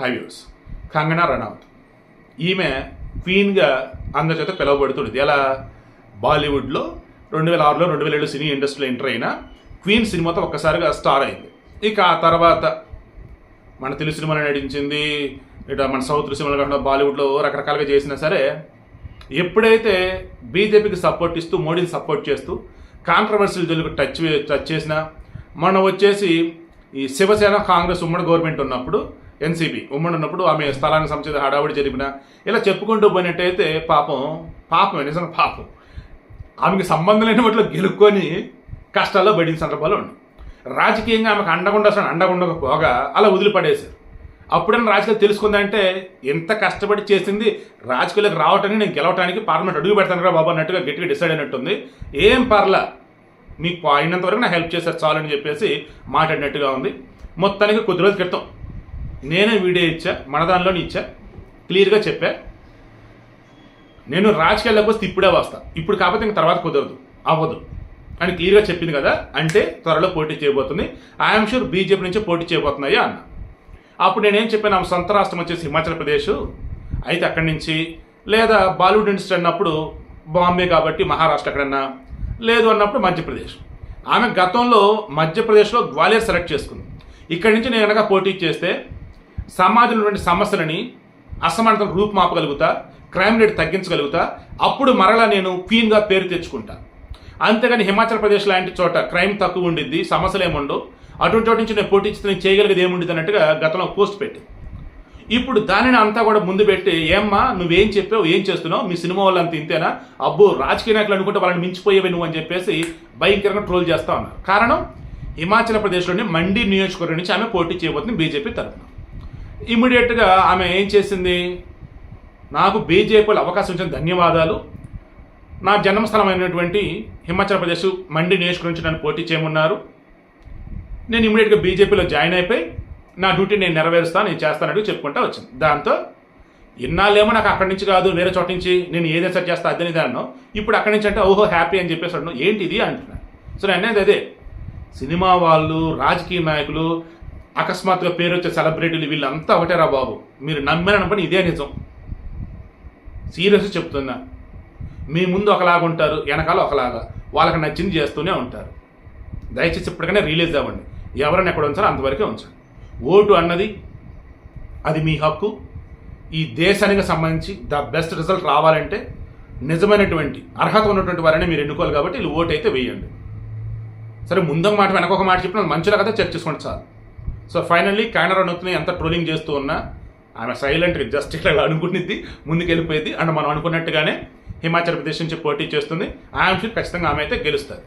హైవ్యూస్ కంగనా రనౌత్. ఈమె క్వీన్గా అందరి చేత పిలువబడుతుంది ఎలా? బాలీవుడ్లో రెండు వేల ఆరులో రెండు వేల ఏడు సినీ ఇండస్ట్రీలో ఎంటర్ అయిన క్వీన్ సినిమాతో ఒక్కసారిగా స్టార్ అయింది. ఇక ఆ తర్వాత మన తెలుగు సినిమాలో నటించింది ఇట మన సౌత్ సినిమాలు కాకుండా బాలీవుడ్లో రకరకాలుగా చేసినా సరే ఎప్పుడైతే బీజేపీకి సపోర్ట్ ఇస్తూ మోడీని సపోర్ట్ చేస్తూ కాంట్రవర్సీలు జోలికి టచ్ టచ్ చేసినా మనం వచ్చేసి ఈ శివసేన కాంగ్రెస్ ఉమ్మడి గవర్నమెంట్ ఉన్నప్పుడు ఎన్సీబీ. ఉమ్మడి ఉన్నప్పుడు ఆమె స్థలానికి సంబంధించిన హడావుడి జరిపిన ఇలా చెప్పుకుంటూ పోయినట్టయితే పాపం పాపం నిజంగా పాపం. ఆమెకి సంబంధం లేని వాటిలో గెలుక్కొని కష్టాల్లో పడిన సందర్భాలు ఉన్నాయి. రాజకీయంగా ఆమెకు అండగుండా అసలు అండగుండకపోగా అలా వదిలిపడేశారు. అప్పుడైనా రాజకీయాలు తెలుసుకుందంటే ఎంత కష్టపడి చేసింది రాజకీయాలకు రావటానికి నేను గెలవటానికి పార్లమెంట్ అడుగు పెడతాను కదా బాబు అన్నట్టుగా గట్టిగా డిసైడ్ అయినట్టుంది. ఏం పర్లా మీకు అయినంత వరకు నా హెల్ప్ చేశారు చాలని చెప్పేసి మాట్లాడినట్టుగా ఉంది. మొత్తానికి కొద్ది రోజుల క్రితం నేనే వీడియో ఇచ్చా మన దానిలోనే ఇచ్చా క్లియర్గా చెప్పా. నేను రాజకీయాల్లోకి వస్తే ఇప్పుడే వస్తా. ఇప్పుడు కాకపోతే ఇంక తర్వాత కుదరదు అవ్వదు. అని క్లియర్గా చెప్పింది కదా అంటే త్వరలో పోటీ చేయబోతుంది. ఐఎమ్ షూర్ బీజేపీ నుంచి పోటీ చేయబోతున్నాయి అన్న. అప్పుడు నేనేం చెప్పాను ఆమె సొంత రాష్ట్రం వచ్చేసి హిమాచల్ ప్రదేశ్. అయితే అక్కడి నుంచి లేదా బాలీవుడ్ ఇండస్ట్రీ అన్నప్పుడు బాంబే కాబట్టి మహారాష్ట్ర ఎక్కడన్నా లేదు అన్నప్పుడు మధ్యప్రదేశ్. ఆమె గతంలో మధ్యప్రదేశ్లో గ్వాలియర్ సెలెక్ట్ చేసుకుంది. ఇక్కడి నుంచి నేను కనుక పోటీ చేస్తే సమాజంలో సమస్యలని అసమానతను రూపుమాపగలుగుతా క్రైమ్ రేట్ తగ్గించగలుగుతా అప్పుడు మరలా నేను క్వీన్గా పేరు తెచ్చుకుంటా. అంతేగాని హిమాచల్ ప్రదేశ్ లాంటి చోట క్రైమ్ తక్కువ ఉండిద్ది సమస్యలు ఏముండవు అటువంటి చోట నుంచి నేను పోటీ నేను చేయగలిగేది ఏముండదు అన్నట్టుగా గతంలో పోస్ట్ పెట్టి. ఇప్పుడు దానిని అంతా కూడా ముందు పెట్టి ఏమ్మా నువ్వేం చెప్పావు ఏం చేస్తున్నావు? మీ సినిమా వాళ్ళు అంత ఇంతేనా? అబ్బో రాజకీయ నాయకులు అనుకుంటే వాళ్ళని మించిపోయేవి నువ్వు అని చెప్పేసి భయంకరంగా ట్రోల్ చేస్తా ఉన్నారు. కారణం హిమాచల్ ప్రదేశ్లోని మండి నియోజకవర్గం నుంచి ఆమె పోటీ చేయబోతుంది బీజేపీ తరఫున. ఇమీడియట్గా ఆమె ఏం చేసింది? నాకు బీజేపీలో అవకాశం ఇచ్చిన ధన్యవాదాలు. నా జన్మస్థలమైనటువంటి హిమాచల్ ప్రదేశ్ మండి నియోజకవర్గం నుంచి నన్ను పోటీ చేయమన్నారు. నేను ఇమీడియట్గా బీజేపీలో జాయిన్ అయిపోయి నా డ్యూటీ నేను నెరవేరుస్తాను నేను చేస్తానట్టు చెప్పుకుంటా వచ్చింది. దాంతో ఇన్నాళ్ళేమో నాకు అక్కడి నుంచి కాదు వేరే చోట నుంచి నేను ఏదైనా సరే చేస్తా అదని దాన్ని ఇప్పుడు అక్కడి నుంచి అంటే ఓహో హ్యాపీ అని చెప్పేసి అంటున్నాను ఏంటి ఇది అంటున్నాను సో నేను అనేది అదే. సినిమా వాళ్ళు రాజకీయ నాయకులు అకస్మాత్తుగా పేరు వచ్చే సెలబ్రిటీలు వీళ్ళంతా ఒకటేరా బాబు. మీరు నమ్మారనుకోండి ఇదే నిజం. సీరియస్ చెప్తున్నా. మీ ముందు ఒకలాగా ఉంటారు వెనకాల ఒకలాగా. వాళ్ళకి నచ్చింది చేస్తూనే ఉంటారు. దయచేసి ఇప్పటికైనా రిలీజ్ అవ్వండి. ఎవరైనా ఎక్కడ ఉంచారో అంతవరకే ఉంచండి. ఓటు అన్నది అది మీ హక్కు. ఈ దేశానికి సంబంధించి ద బెస్ట్ రిజల్ట్ రావాలంటే నిజమైనటువంటి అర్హత ఉన్నటువంటి వారిని మీరు ఎన్నుకోవాలి కాబట్టి వీళ్ళు ఓటు అయితే వేయండి. సరే ముందొక మాట వెనక ఒక మాట చెప్పిన మంచిగా కదా చెక్ చేసుకోండి చాలు. సో ఫైనల్లీ కాయనర నొత్తుని ఎంత ట్రోలింగ్ చేస్తూ ఉన్నా ఆమె సైలెంట్గా జస్ట్ ఇట్లా అనుకునిద్ది ముందుకెళ్ళిపోయింది అండ్ మనం అనుకున్నట్టుగానే హిమాచల్ ప్రదేశ్ నుంచి పోటీ చేస్తుంది. ఆమె ఖచ్చితంగా ఆమె అయితే గెలుస్తుంది.